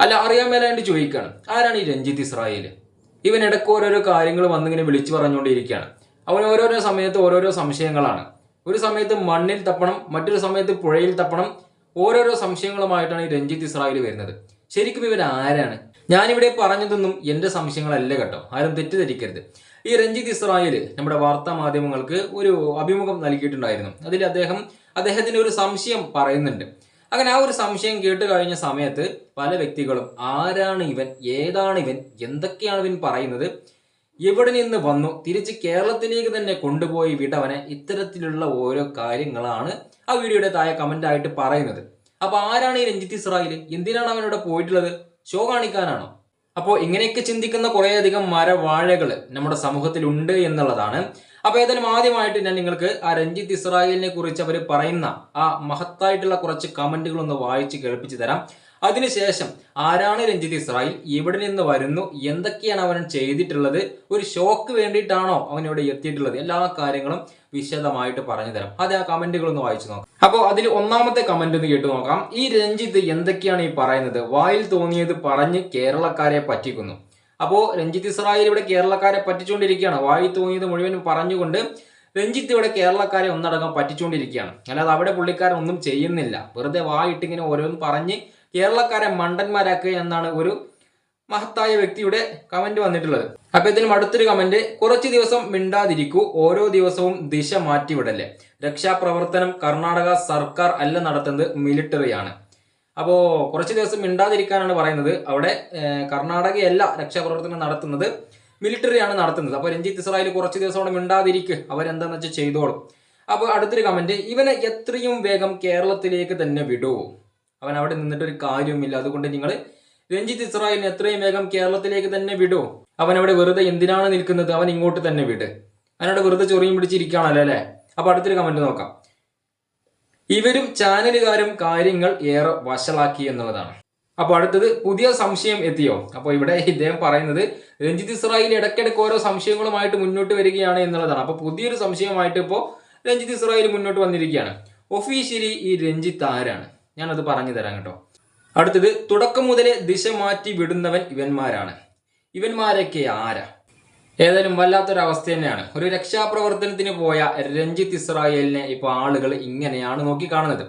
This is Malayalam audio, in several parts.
അല്ല അറിയാൻ മേലാണ്ട് ചോദിക്കുകയാണ് ആരാണ് ഈ രഞ്ജിത്ത് ഇസ്രായേൽ ഇവൻ ഇടയ്ക്ക് ഓരോരോ കാര്യങ്ങൾ വന്നിങ്ങനെ വിളിച്ചു പറഞ്ഞുകൊണ്ടിരിക്കുകയാണ്. അവൻ ഓരോരോ സമയത്ത് ഓരോരോ സംശയങ്ങളാണ്. ഒരു സമയത്ത് മണ്ണിൽ തപ്പണം മറ്റൊരു സമയത്ത് പുഴയിൽ തപ്പണം ഓരോരോ സംശയങ്ങളുമായിട്ടാണ് ഈ രഞ്ജിത്ത് ഇസ്രായേൽ വരുന്നത്. ശരിക്കും ഇവൻ ആരാണ്? ഞാനിവിടെ പറഞ്ഞതൊന്നും എന്റെ സംശയങ്ങളല്ല കേട്ടോ. ആരും തെറ്റിദ്ധരിക്കരുത്. ഈ രഞ്ജിത്ത് ഇസ്രായേൽ നമ്മുടെ വാർത്താ മാധ്യമങ്ങൾക്ക് ഒരു അഭിമുഖം നൽകിയിട്ടുണ്ടായിരുന്നു. അതിൽ അദ്ദേഹം അദ്ദേഹത്തിന്റെ ഒരു സംശയം പറയുന്നുണ്ട്. അങ്ങനെ ആ ഒരു സംശയം കേട്ട് കഴിഞ്ഞ സമയത്ത് പല വ്യക്തികളും ആരാണ് ഇവൻ ഏതാണ് ഇവൻ എന്തൊക്കെയാണ് ഇവൻ പറയുന്നത് എവിടെ നിന്ന് വന്നു തിരിച്ച് കേരളത്തിലേക്ക് തന്നെ കൊണ്ടുപോയി വിടവനെ ഇത്തരത്തിലുള്ള ഓരോ കാര്യങ്ങളാണ് ആ വീഡിയോയുടെ താഴെ കമന്റ് ആയിട്ട് പറയുന്നത്. അപ്പൊ ആരാണ് ഈ രഞ്ജിത്ത് ഇസ്രായേൽ എന്തിനാണ് അവനോട് പോയിട്ടുള്ളത്? ഷോ കാണിക്കാനാണോ? അപ്പോൾ ഇങ്ങനെയൊക്കെ ചിന്തിക്കുന്ന കുറേയധികം മരവാഴകൾ നമ്മുടെ സമൂഹത്തിൽ ഉണ്ട് എന്നുള്ളതാണ്. അപ്പൊ ഏതായാലും ആദ്യമായിട്ട് ഞാൻ നിങ്ങൾക്ക് ആ രഞ്ജിത്ത് ഇസ്രായേലിനെ കുറിച്ച് അവർ പറയുന്ന ആ മഹത്തായിട്ടുള്ള കുറച്ച് കമന്റുകൾ ഒന്ന് വായിച്ച് കേൾപ്പിച്ചു തരാം. അതിനുശേഷം ആരാണ് രഞ്ജിത്ത് ഇസ്രായേൽ? എവിടെ നിന്ന് വരുന്നു? എന്തൊക്കെയാണ് അവൻ ചെയ്തിട്ടുള്ളത്? ഒരു ഷോക്ക് വേണ്ടിയിട്ടാണോ അവൻ ഇവിടെ എത്തിയിട്ടുള്ളത്? എല്ലാ കാര്യങ്ങളും വിശദമായിട്ട് പറഞ്ഞു തരാം. അത് ആ കമന്റുകൾ ഒന്ന് വായിച്ചു നോക്കാം. അപ്പോൾ അതിൽ ഒന്നാമത്തെ കമന്റ് ഒന്ന് കേട്ടു നോക്കാം. ഈ രഞ്ജിത്ത് എന്തൊക്കെയാണ് ഈ പറയുന്നത്? വായിൽ തോന്നിയത് പറഞ്ഞ് കേരളക്കാരെ പറ്റിക്കുന്നു. അപ്പോൾ രഞ്ജിത്ത് ഇസ്രായേൽ ഇവിടെ കേരളക്കാരെ പറ്റിച്ചുകൊണ്ടിരിക്കുകയാണ് വായി തോന്നിയത് മുഴുവൻ പറഞ്ഞുകൊണ്ട് രഞ്ജിത്ത് ഇവിടെ കേരളക്കാരെ ഒന്നടങ്കം പറ്റിച്ചുകൊണ്ടിരിക്കുകയാണ് അല്ലാതെ അവിടെ പുള്ളിക്കാരൻ ഒന്നും ചെയ്യുന്നില്ല. വെറുതെ വായിട്ടിങ്ങനെ ഓരോന്ന് പറഞ്ഞ് കേരളക്കാരെ മണ്ടന്മാരാക്കുക എന്നാണ് ഒരു മഹത്തായ വ്യക്തിയുടെ കമന്റ് വന്നിട്ടുള്ളത്. അപ്പൊ ഇതിന് അടുത്തൊരു കമന്റ് കുറച്ച് ദിവസം മിണ്ടാതിരിക്കൂ ഓരോ ദിവസവും ദിശ മാറ്റിവിടല്ലേ? രക്ഷാപ്രവർത്തനം കർണാടക സർക്കാർ അല്ല നടത്തുന്നത് മിലിറ്ററിയാണ് അപ്പോ കുറച്ച് ദിവസം മിണ്ടാതിരിക്കാനാണ് പറയുന്നത്. അവിടെ കർണാടകയല്ല രക്ഷാപ്രവർത്തനം നടത്തുന്നത്. മിലിറ്ററിയാണ് നടത്തുന്നത്. അപ്പോൾ രഞ്ജിത്ത് ഇസ്രായേൽ കുറച്ച് ദിവസം അവിടെ മിണ്ടാതിരിക്ക്. അവരെന്താണെന്ന് വെച്ചാൽ ചെയ്തോളും. അപ്പോൾ അടുത്തൊരു കമന്റ് ഇവനെ എത്രയും വേഗം കേരളത്തിലേക്ക് തന്നെ വിടൂ. അവൻ അവിടെ നിന്നിട്ടൊരു കാര്യവുമില്ല. അതുകൊണ്ട് നിങ്ങൾ രഞ്ജിത്ത് ഇസ്രായേലിനെ എത്രയും വേഗം കേരളത്തിലേക്ക് തന്നെ വിടൂ. അവൻ അവിടെ വെറുതെ എന്തിനാണ് നിൽക്കുന്നത്? അവൻ ഇങ്ങോട്ട് തന്നെ വിട്. അവനവിടെ വെറുതെ ചൊറിയും പിടിച്ചിരിക്കുകയാണല്ലോ അല്ലേ? അപ്പോൾ അടുത്തൊരു കമന്റ് നോക്കാം. ഇവരും ചാനലുകാരും കാര്യങ്ങൾ ഏറെ വഷളാക്കി എന്നുള്ളതാണ്. അപ്പൊ അടുത്തത് പുതിയ സംശയം എത്തിയോ? അപ്പോൾ ഇവിടെ ഇദ്ദേഹം പറയുന്നത് രഞ്ജിത്ത് ഇസ്രായേൽ ഇടയ്ക്കിടയ്ക്ക് ഓരോ സംശയങ്ങളുമായിട്ട് മുന്നോട്ട് വരികയാണ് എന്നുള്ളതാണ്. അപ്പോൾ പുതിയൊരു സംശയമായിട്ട് ഇപ്പോൾ രഞ്ജിത്ത് ഇസ്രായേൽ മുന്നോട്ട് വന്നിരിക്കുകയാണ്. ഒഫീഷ്യലി ഈ രഞ്ജിത്ത് ആരാണ്? ഞാനത് പറഞ്ഞു തരാം കേട്ടോ. അടുത്തത് തുടക്കം മുതലേ ദിശ മാറ്റി വിടുന്നവൻ ഇവന്മാരാണ്. ഇവന്മാരൊക്കെ ആരാ? ഏതായാലും വല്ലാത്തൊരവസ്ഥ തന്നെയാണ്. ഒരു രക്ഷാപ്രവർത്തനത്തിന് പോയ രഞ്ജിത്ത് ഇസ്രായേലിനെ ഇപ്പോൾ ആളുകൾ ഇങ്ങനെയാണ് നോക്കി കാണുന്നത്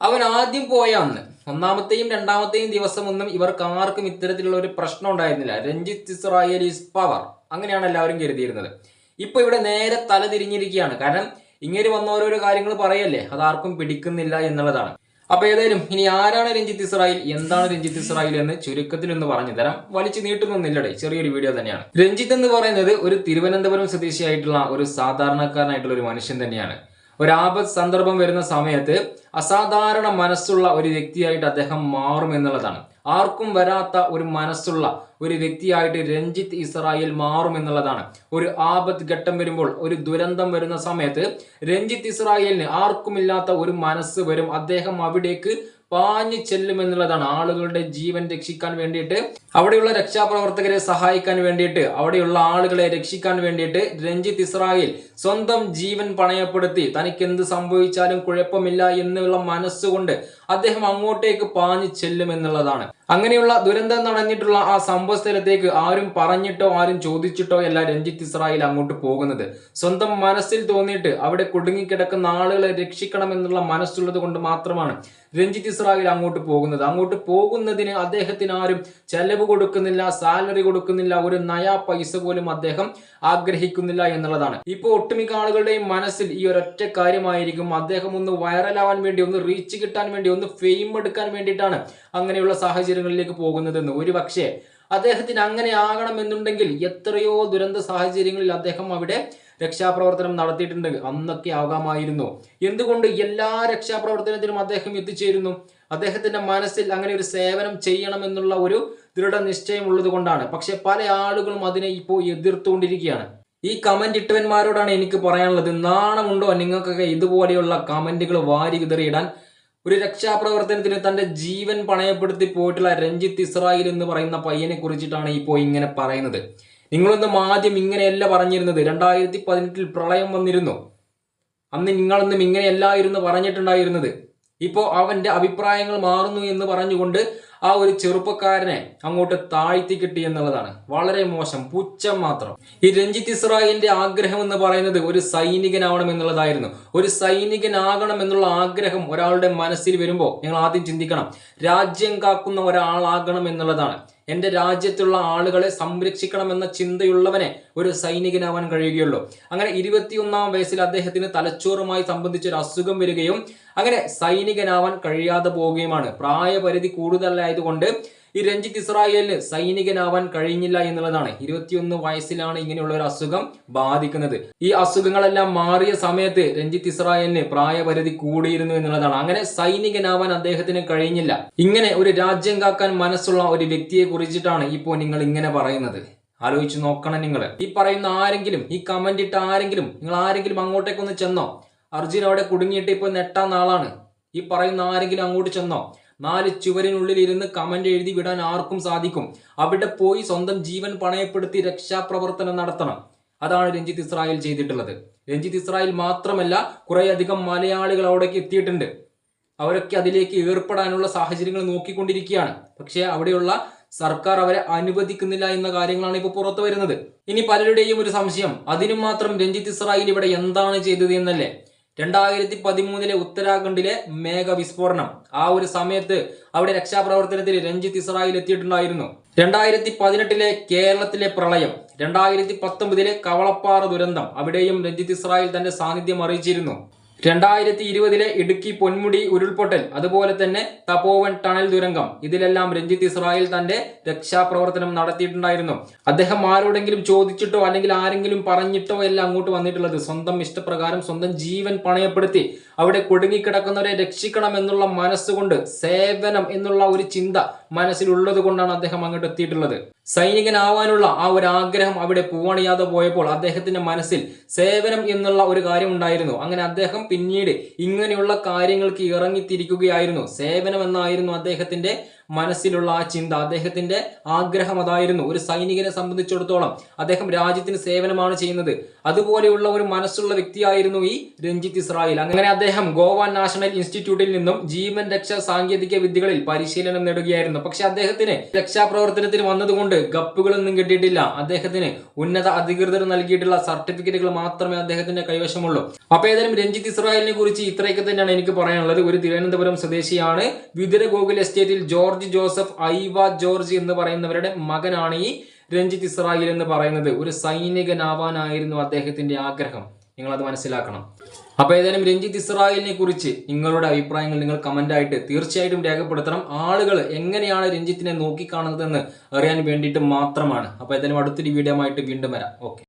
അവൻ ആദ്യം പോയ അന്ന് ഒന്നാമത്തെയും രണ്ടാമത്തെയും ദിവസമൊന്നും ഇവർക്ക് ആർക്കും ഇത്തരത്തിലുള്ള ഒരു പ്രശ്നം ഉണ്ടായിരുന്നില്ല. രഞ്ജിത്ത് ഇസ്രായേൽ ഈസ് പവർ അങ്ങനെയാണ് എല്ലാവരും കരുതിയിരുന്നത്. ഇപ്പൊ ഇവിടെ നേരെ തല തിരിഞ്ഞിരിക്കുകയാണ്. കാരണം ഇങ്ങനെ വന്ന ഓരോരോ കാര്യങ്ങൾ പറയല്ലേ അതാർക്കും പിടിക്കുന്നില്ല എന്നുള്ളതാണ്. അപ്പൊ ഏതായാലും ഇനി ആരാണ് രഞ്ജിത്ത് ഇസ്രായേൽ? എന്താണ് രഞ്ജിത്ത് ഇസ്രായേൽ എന്ന് ചുരുക്കത്തിൽ ഒന്ന് പറഞ്ഞു തരാം. വലിച്ചു നീട്ടുന്നൊന്നില്ലടെ ചെറിയൊരു വീഡിയോ തന്നെയാണ്. രഞ്ജിത്ത് എന്ന് പറയുന്നത് ഒരു തിരുവനന്തപുരം സ്വദേശിയായിട്ടുള്ള ഒരു സാധാരണക്കാരനായിട്ടുള്ള ഒരു മനുഷ്യൻ തന്നെയാണ്. ഒരു ആപത് സന്ദർഭം വരുന്ന സമയത്ത് അസാധാരണ മനസ്സുള്ള ഒരു വ്യക്തിയായിട്ട് അദ്ദേഹം മാറും എന്നുള്ളതാണ്. ആർക്കും വരാത്ത ഒരു മനസ്സുള്ള ഒരു വ്യക്തിയായിട്ട് രഞ്ജിത്ത് ഇസ്രായേൽ മാറും എന്നുള്ളതാണ്. ഒരു ആപത്ത് ഘട്ടം വരുമ്പോൾ ഒരു ദുരന്തം വരുന്ന സമയത്ത് രഞ്ജിത്ത് ഇസ്രായേലിന് ആർക്കുമില്ലാത്ത ഒരു മനസ്സ് വരും. അദ്ദേഹം അവിടേക്ക് പാഞ്ഞു ചെല്ലും എന്നുള്ളതാണ്. ആളുകളുടെ ജീവൻ രക്ഷിക്കാൻ വേണ്ടിയിട്ട് അവിടെയുള്ള രക്ഷാപ്രവർത്തകരെ സഹായിക്കാൻ വേണ്ടിയിട്ട് അവിടെയുള്ള ആളുകളെ രക്ഷിക്കാൻ വേണ്ടിയിട്ട് രഞ്ജിത്ത് ഇസ്രായേൽ സ്വന്തം ജീവൻ പണയപ്പെടുത്തി തനിക്ക് എന്ത് സംഭവിച്ചാലും കുഴപ്പമില്ല എന്നുള്ള മനസ്സുകൊണ്ട് അദ്ദേഹം അങ്ങോട്ടേക്ക് പാഞ്ഞു ചെല്ലും എന്നുള്ളതാണ്. അങ്ങനെയുള്ള ദുരന്തം നടന്നിട്ടുള്ള ആ സംഭവ ആരും പറഞ്ഞിട്ടോ ആരും ചോദിച്ചിട്ടോ അല്ല രഞ്ജിത്ത് ഇസ്രായേൽ അങ്ങോട്ട് പോകുന്നത്. സ്വന്തം മനസ്സിൽ തോന്നിയിട്ട് അവിടെ കുടുങ്ങിക്കിടക്കുന്ന ആളുകളെ രക്ഷിക്കണം എന്നുള്ള മനസ്സുള്ളത് കൊണ്ട് മാത്രമാണ് രഞ്ജിത്ത് ഇസ്രായേൽ അങ്ങോട്ട് പോകുന്നത്. അങ്ങോട്ട് പോകുന്നതിന് അദ്ദേഹത്തിന് ആരും ചെലവ് കൊടുക്കുന്നില്ല സാലറി കൊടുക്കുന്നില്ല ഒരു നയാ പൈസ പോലും അദ്ദേഹം ആഗ്രഹിക്കുന്നില്ല എന്നുള്ളതാണ്. ഇപ്പോൾ ഒട്ടുമിക്ക ആളുകളുടെയും മനസ്സിൽ ഈ ഒരൊറ്റ കാര്യമായിരിക്കും. അദ്ദേഹം ഒന്ന് വൈറലാവാൻ വേണ്ടി ഒന്ന് റീച്ച് കിട്ടാൻ വേണ്ടി ഒന്ന് ഫെയിം എടുക്കാൻ വേണ്ടിയിട്ടാണ് അങ്ങനെയുള്ള സാഹചര്യങ്ങളിലേക്ക് പോകുന്നതെന്ന്. ഒരു പക്ഷേ അദ്ദേഹത്തിന് അങ്ങനെ ആകണമെന്നുണ്ടെങ്കിൽ എത്രയോ ദുരന്ത സാഹചര്യങ്ങളിൽ അദ്ദേഹം അവിടെ രക്ഷാപ്രവർത്തനം നടത്തിയിട്ടുണ്ട്. അന്നൊക്കെ ആകാമായിരുന്നു. എന്തുകൊണ്ട് എല്ലാ രക്ഷാപ്രവർത്തനത്തിനും അദ്ദേഹം എത്തിച്ചേരുന്നു? അദ്ദേഹത്തിന്റെ മനസ്സിൽ അങ്ങനെ ഒരു സേവനം ചെയ്യണമെന്നുള്ള ഒരു ദൃഢനിശ്ചയം ഉള്ളത് കൊണ്ടാണ്. പക്ഷെ പല ആളുകളും അതിനെ ഇപ്പോൾ എതിർത്തുകൊണ്ടിരിക്കുകയാണ്. ഈ കമന്റ് ഇട്ടവന്മാരോടാണ് എനിക്ക് പറയാനുള്ളത്. നാണമുണ്ടോ നിങ്ങൾക്കൊക്കെ ഇതുപോലെയുള്ള കമന്റുകൾ വാരി വിതറിയിടാൻ ഒരു രക്ഷാപ്രവർത്തനത്തിന് തന്റെ ജീവൻ പണയപ്പെടുത്തി പോയിട്ടുള്ള രഞ്ജിത്ത് ഇസ്രായേൽ എന്ന് പറയുന്ന പയ്യനെ കുറിച്ചിട്ടാണ് ഇപ്പോൾ ഇങ്ങനെ പറയുന്നത്. നിങ്ങളൊന്നും ആദ്യം ഇങ്ങനെയല്ല പറഞ്ഞിരുന്നത്. രണ്ടായിരത്തി പതിനെട്ടിൽ പ്രളയം വന്നിരുന്നു. അന്ന് നിങ്ങളൊന്നും ഇങ്ങനെയല്ലായിരുന്നു പറഞ്ഞിട്ടുണ്ടായിരുന്നത്. ഇപ്പോൾ അവന്റെ അഭിപ്രായങ്ങൾ മാറുന്നു എന്ന് പറഞ്ഞുകൊണ്ട് ആ ഒരു ചെറുപ്പക്കാരനെ അങ്ങോട്ട് താഴ്ത്തി കിട്ടി എന്നുള്ളതാണ്. വളരെ മോശം പുച്ഛം മാത്രം. ഈ രഞ്ജിത്ത് ഇസ്രായേലിന്റെ ആഗ്രഹം എന്ന് പറയുന്നത് ഒരു സൈനികനാവണം എന്നുള്ളതായിരുന്നു. ഒരു സൈനികനാകണം എന്നുള്ള ആഗ്രഹം ഒരാളുടെ മനസ്സിൽ വരുമ്പോൾ നിങ്ങൾ ആദ്യം ചിന്തിക്കണം. രാജ്യം കാക്കുന്ന ഒരാളാകണം എന്നുള്ളതാണ്. എന്റെ രാജ്യത്തുള്ള ആളുകളെ സംരക്ഷിക്കണമെന്ന ചിന്തയുള്ളവനെ ഒരു സൈനികനാവാൻ കഴിയുകയുള്ളൂ. അങ്ങനെ ഇരുപത്തിയൊന്നാം വയസ്സിൽ അദ്ദേഹത്തിന് തലച്ചോറുമായി സംബന്ധിച്ച ഒരു അസുഖം വരികയും അങ്ങനെ സൈനികനാവാൻ കഴിയാതെ പോവുകയുമാണ്. പ്രായപരിധി കൂടുതലായതുകൊണ്ട് ഈ രഞ്ജിത്ത് ഇസ്രായേലിന് സൈനികനാവാൻ കഴിഞ്ഞില്ല എന്നുള്ളതാണ്. ഇരുപത്തിയൊന്ന് വയസ്സിലാണ് ഇങ്ങനെയുള്ള ഒരു അസുഖം ബാധിക്കുന്നത്. ഈ അസുഖങ്ങളെല്ലാം മാറിയ സമയത്ത് രഞ്ജിത്ത് ഇസ്രായേലിന് പ്രായപരിധി കൂടിയിരുന്നു എന്നുള്ളതാണ്. അങ്ങനെ സൈനികനാവാൻ അദ്ദേഹത്തിന് കഴിഞ്ഞില്ല. ഇങ്ങനെ ഒരു രാജ്യം കാക്കാൻ മനസ്സുള്ള ഒരു വ്യക്തിയെ കുറിച്ചിട്ടാണ് ഇപ്പോൾ നിങ്ങൾ ഇങ്ങനെ പറയുന്നത്. ആലോചിച്ച് നോക്കണം നിങ്ങൾ. ഈ പറയുന്ന ആരെങ്കിലും ഈ കമന്റ് ഇട്ട ആരെങ്കിലും നിങ്ങൾ ആരെങ്കിലും അങ്ങോട്ടേക്കൊന്ന് ചെന്നോ? അർജുൻ അവിടെ കുടുങ്ങിയിട്ട് ഇപ്പോൾ നെട്ടാൻ നാളാണ് ഈ പറയുന്ന ആരെങ്കിലും അങ്ങോട്ട് ചെന്നോ? നാല് ചുവരിനുള്ളിൽ ഇരുന്ന് കമന്റ് എഴുതി വിടാൻ ആർക്കും സാധിക്കും. അവിടെ പോയി സ്വന്തം ജീവൻ പണയപ്പെടുത്തി രക്ഷാപ്രവർത്തനം നടത്തണം. അതാണ് രഞ്ജിത്ത് ഇസ്രായേൽ ചെയ്തിട്ടുള്ളത്. രഞ്ജിത്ത് ഇസ്രായേൽ മാത്രമല്ല കുറേയധികം മലയാളികൾ അവിടേക്ക് എത്തിയിട്ടുണ്ട്. അവരൊക്കെ അതിലേക്ക് ഏർപ്പെടാനുള്ള സാഹചര്യങ്ങൾ നോക്കിക്കൊണ്ടിരിക്കുകയാണ്. പക്ഷേ അവിടെയുള്ള സർക്കാർ അവരെ അനുവദിക്കുന്നില്ല എന്ന കാര്യങ്ങളാണ് ഇപ്പോൾ പുറത്തു വരുന്നത് ഇനി പലരുടെയും ഒരു സംശയം അതിനും മാത്രം രഞ്ജിത്ത് ഇസ്രായേൽ ഇവിടെ എന്താണ് ചെയ്തത് എന്നല്ലേ? രണ്ടായിരത്തി പതിമൂന്നിലെ ഉത്തരാഖണ്ഡിലെ മേഘ വിസ്ഫോടനം ആ ഒരു സമയത്ത് അവിടെ രക്ഷാപ്രവർത്തനത്തിൽ രഞ്ജിത്ത് ഇസ്രായേൽ എത്തിയിട്ടുണ്ടായിരുന്നു. രണ്ടായിരത്തി പതിനെട്ടിലെ കേരളത്തിലെ പ്രളയം രണ്ടായിരത്തി പത്തൊമ്പതിലെ കവളപ്പാറ ദുരന്തം അവിടെയും രഞ്ജിത്ത് ഇസ്രായേൽ തന്റെ സാന്നിധ്യം അറിയിച്ചിരുന്നു. രണ്ടായിരത്തി ഇരുപതിലെ ഇടുക്കി പൊന്മുടി ഉരുൾപൊട്ടൽ അതുപോലെ തന്നെ തപോവൻ ടണൽ ദുരന്തം ഇതിലെല്ലാം രഞ്ജിത്ത് ഇസ്രായേൽ തന്റെ രക്ഷാപ്രവർത്തനം നടത്തിയിട്ടുണ്ടായിരുന്നു. അദ്ദേഹം ആരോടെങ്കിലും ചോദിച്ചിട്ടോ അല്ലെങ്കിൽ ആരെങ്കിലും പറഞ്ഞിട്ടോ എല്ലാം അങ്ങോട്ട് വന്നിട്ടുള്ളത് സ്വന്തം ഇഷ്ടപ്രകാരം സ്വന്തം ജീവൻ പണയപ്പെടുത്തി അവിടെ കുടുങ്ങിക്കിടക്കുന്നവരെ രക്ഷിക്കണം എന്നുള്ള മനസ്സുകൊണ്ട് സേവനം എന്നുള്ള ഒരു ചിന്ത മനസ്സിലുള്ളത് കൊണ്ടാണ് അദ്ദേഹം അങ്ങോട്ട് എത്തിയിട്ടുള്ളത്. സൈനികനാവാനുള്ള ആ ഒരു ആഗ്രഹം അവിടെ പൂവണിയാതെ പോയപ്പോൾ അദ്ദേഹത്തിന്റെ മനസ്സിൽ സേവനം എന്നുള്ള ഒരു കാര്യം ഉണ്ടായിരുന്നു. അങ്ങനെ അദ്ദേഹം പിന്നീട് ഇങ്ങനെയുള്ള കാര്യങ്ങൾക്ക് ഇറങ്ങിത്തിരിക്കുകയായിരുന്നു. സേവനം എന്നായിരുന്നു അദ്ദേഹത്തിന്റെ മനസ്സിലുള്ള ആ ചിന്ത അദ്ദേഹത്തിന്റെ ആഗ്രഹം അതായിരുന്നു. ഒരു സൈനികനെ സംബന്ധിച്ചിടത്തോളം അദ്ദേഹം രാജ്യത്തിന് സേവനമാണ് ചെയ്യുന്നത്. അതുപോലെയുള്ള ഒരു മനസ്സുള്ള വ്യക്തിയായിരുന്നു ഈ രഞ്ജിത്ത് ഇസ്രായേൽ. അങ്ങനെ അദ്ദേഹം ഗോവ നാഷണൽ ഇൻസ്റ്റിറ്റ്യൂട്ടിൽ നിന്നും ജീവൻ രക്ഷാ സാങ്കേതിക വിദ്യകളിൽ പരിശീലനം നേടുകയായിരുന്നു. പക്ഷെ അദ്ദേഹത്തിന് രക്ഷാപ്രവർത്തനത്തിന് വന്നതുകൊണ്ട് ഗപ്പുകളൊന്നും കിട്ടിയിട്ടില്ല. അദ്ദേഹത്തിന് ഉന്നത അധികൃതർ നൽകിയിട്ടുള്ള സർട്ടിഫിക്കറ്റുകൾ മാത്രമേ അദ്ദേഹത്തിന്റെ കൈവശമുള്ളൂ. അപ്പൊ ഏതായാലും രഞ്ജിത്ത് ഇസ്രായേലിനെ കുറിച്ച് ഇത്രയൊക്കെ തന്നെയാണ് എനിക്ക് പറയാനുള്ളത്. ഒരു തിരുവനന്തപുരം സ്വദേശിയാണ്. വിതുര ഗോകുൽ എസ്റ്റേറ്റിൽ ജോർജ് ജോസഫ് ഐവ ജോർജ് എന്ന് പറയുന്നവരുടെ മകനാണ് ഈ രഞ്ജിത്ത് ഇസ്രായേൽ എന്ന് പറയുന്നത്. ഒരു സൈനികനാവാനായിരുന്നു അദ്ദേഹത്തിന്റെ ആഗ്രഹം. നിങ്ങൾ അത് മനസ്സിലാക്കണം. അപ്പൊ ഏതായാലും രഞ്ജിത്ത് ഇസ്രായേലിനെ കുറിച്ച് നിങ്ങളുടെ അഭിപ്രായങ്ങൾ നിങ്ങൾ കമന്റ് ആയിട്ട് തീർച്ചയായിട്ടും രേഖപ്പെടുത്തണം. ആളുകൾ എങ്ങനെയാണ് രഞ്ജിത്തിനെ നോക്കിക്കാണുന്നതെന്ന് അറിയാൻ വേണ്ടിയിട്ട് മാത്രമാണ്. അപ്പൊ ഏതായാലും അടുത്തൊരു വീഡിയോ ആയിട്ട് വീണ്ടും വരാം. ഓക്കെ